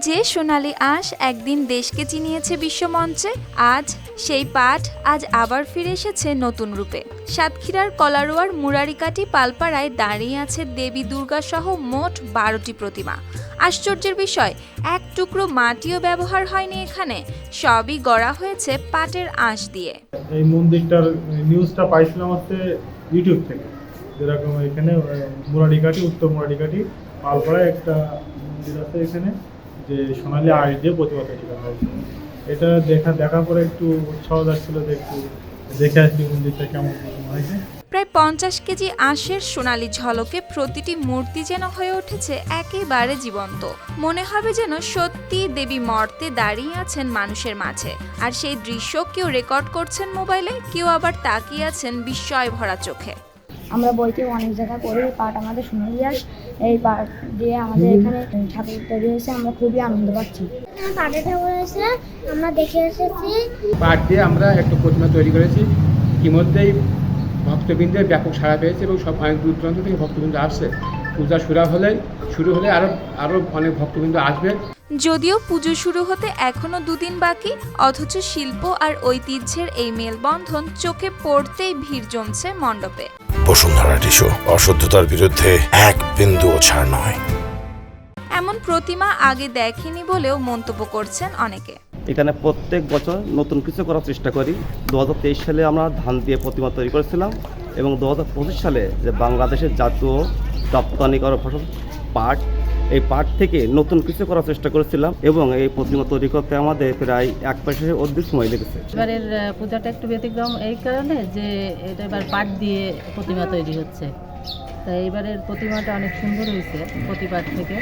যে সোনালী আঁশ একদিন দেশকে চিনিয়েছে বিশ্বমঞ্চে আজ সেই পাঠ আজ আবার ফিরে এসেছে নতুন রূপে। সাতক্ষীরার কলারোয়ার মুরারিকাটি পালপাড়ায় দাঁড়িয়ে আছে দেবী দুর্গা সহ মোট বারোটি প্রতিমা। আশ্চর্যের বিষয় এক টুকরো মাটিও ব্যবহার হয়নি এখানে সবই গড়া হয়েছে পাটের আঁশ দিয়ে। এই মন্দিরটার নিউজটা পাইছিলাম হচ্ছে ইউটিউব থেকে। যেরকম এখানে আহ, মুরারিঘাটি উত্তর মুরারিঘাটি পালপাড়ায় একটা মন্দির আছে এখানে। যে সোনালী আয় দিয়ে প্রতিমা তৈরি করা হয়েছে এটা দেখা, দেখার পরে একটু উৎসাহ যাচ্ছিল যে একটু দেখে আসি মন্দিরটা কেমন হয়েছে প্রায় পঞ্চাশ কেজি আঁশের সোনালি ঝলকে প্রতিটি মূর্তি যেন হয়ে উঠেছে একেবারে জীবন্ত। মনে হবে যেন সত্যি দেবী মর্তে দাঁড়িয়ে আছেন মানুষের মাঝে। আর সেই দৃশ্য কেউ রেকর্ড করছেন মোবাইলে, কেউ আবার তাকিয়ে আছেন বিস্ময় ভরা চোখে। আমরা বইতে অনেক জায়গা পড়ি এই পাঠ আমাদের সোনালি আস এই পাঠ দিয়ে আমাদের এখানে ঠাকুর তৈরি হয়েছে আমরা খুবই আনন্দ পাচ্ছি। পাটা ঠাকুর আছে আমরা দেখে এসেছি। পাট দিয়ে আমরা একটা প্রতিমা তৈরি করেছি ইতিমধ্যেই ভক্তবৃন্দের ব্যাপক সাড়া পেয়েছে এবং সব অনেক দূর দূরান্ত থেকে ভক্তবৃন্দ আসছে। পূজা শুরু হলে শুরু হলে আরও আরও অনেক ভক্তবৃন্দ আসবে। যদিও পুজো শুরু হতে এখনও দুদিন বাকি অথচ শিল্প আর ঐতিহ্যের এই মেলবন্ধন চোখে পড়তেই ভিড় জমছে মণ্ডপে। বসুন্ধরা টিস্যু অশুদ্ধতার বিরুদ্ধে এক বিন্দুও ছাড় নয়। এমন প্রতিমা আগে দেখেনি বলেও মন্তব্য করছেন অনেকে। এখানে প্রত্যেক বছর নতুন কিছু করার চেষ্টা করি। দু হাজার তেইশ সালে আমরা ধান দিয়ে প্রতিমা তৈরি করেছিলাম এবং দু হাজার পঁচিশ সালে যে বাংলাদেশের জাতীয় রপ্তানিকর ফসল পাট এই পাট থেকে নতুন কিছু করার চেষ্টা করেছিলাম এবং এই প্রতিমা তৈরি করতে আমাদের প্রায় এক মাসের অর্ধেক সময় লেগেছে। এবারের পূজাটা একটু ব্যতিক্রম এই কারণে যে এটা এবার পাট দিয়ে প্রতিমা তৈরি হচ্ছে। তাই এবারের প্রতিমাটা অনেক সুন্দর হয়েছে প্রতিপাট থেকে।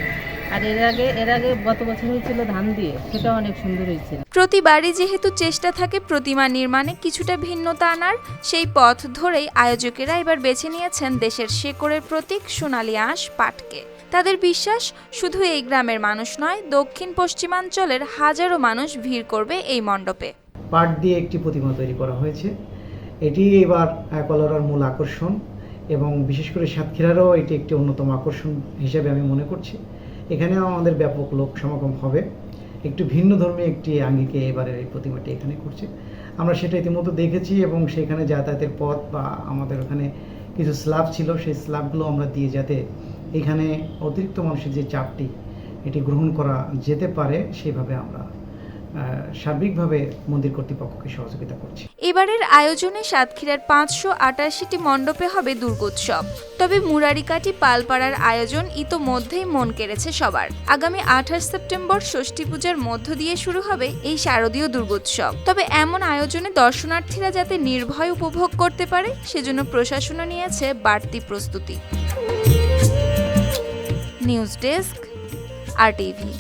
আর এর আগে এর আগে গত বছর হয়েছিল ধান দিয়ে সেটাও অনেক সুন্দর হয়েছিল। প্রতিবারই যেহেতু চেষ্টা থাকে প্রতিমা নির্মাণে কিছুটা ভিন্নতা আনার সেই পথ ধরেই আয়োজকেরা এবার বেছে নিয়েছেন দেশের শেকড়ের প্রতীক সোনালী আঁশ পাটকে। তাদের বিশ্বাস শুধু এই গ্রামের মানুষ নয় দক্ষিণ পশ্চিমাঞ্চলের হাজারো মানুষ ভিড় করবে এই মণ্ডপে। পাট দিয়ে একটি প্রতিমা তৈরি করা হয়েছে। এটি এবার কলোরার মূল আকর্ষণ এবং বিশেষ করে সাতক্ষীরারও এটি একটি অন্যতম আকর্ষণ হিসেবে আমি মনে করছি। এখানেও আমাদের ব্যাপক লোক সমাগম হবে। একটু ভিন্ন ধর্মী একটি আঙ্গিকে এবারের এই প্রতিমাটি এখানে করছে। আমরা সেটা ইতিমধ্যে দেখেছি এবং সেখানে যাতায়াতের পথ বা আমাদের ওখানে কিছু স্ল্যাব ছিল, সেই স্ল্যাবগুলো আমরা দিয়ে যাতে এখানে অতিরিক্ত মানুষের যে চাপটি, এটি গ্রহণ করা যেতে পারে, সেভাবে আমরা সার্বিকভাবে মন্দির কর্তৃপক্ষকে সহযোগিতা করছি। এবারের আয়োজনে সাতক্ষীরার পাঁচশো আটাশিটি মণ্ডপে হবে দুর্গোৎসব। তবে মুরারিকাটি পালপাড়ার আয়োজন ইতোমধ্যেই মন কেড়েছে সবার। আগামী আঠাশ সেপ্টেম্বর ষষ্ঠী পূজার মধ্য দিয়ে শুরু হবে এই শারদীয় দুর্গোৎসব। তবে এমন আয়োজনে দর্শনার্থীরা যাতে নির্ভয় উপভোগ করতে পারে, সেজন্য প্রশাসনও নিয়েছে বাড়তি প্রস্তুতি। News desk, R TV.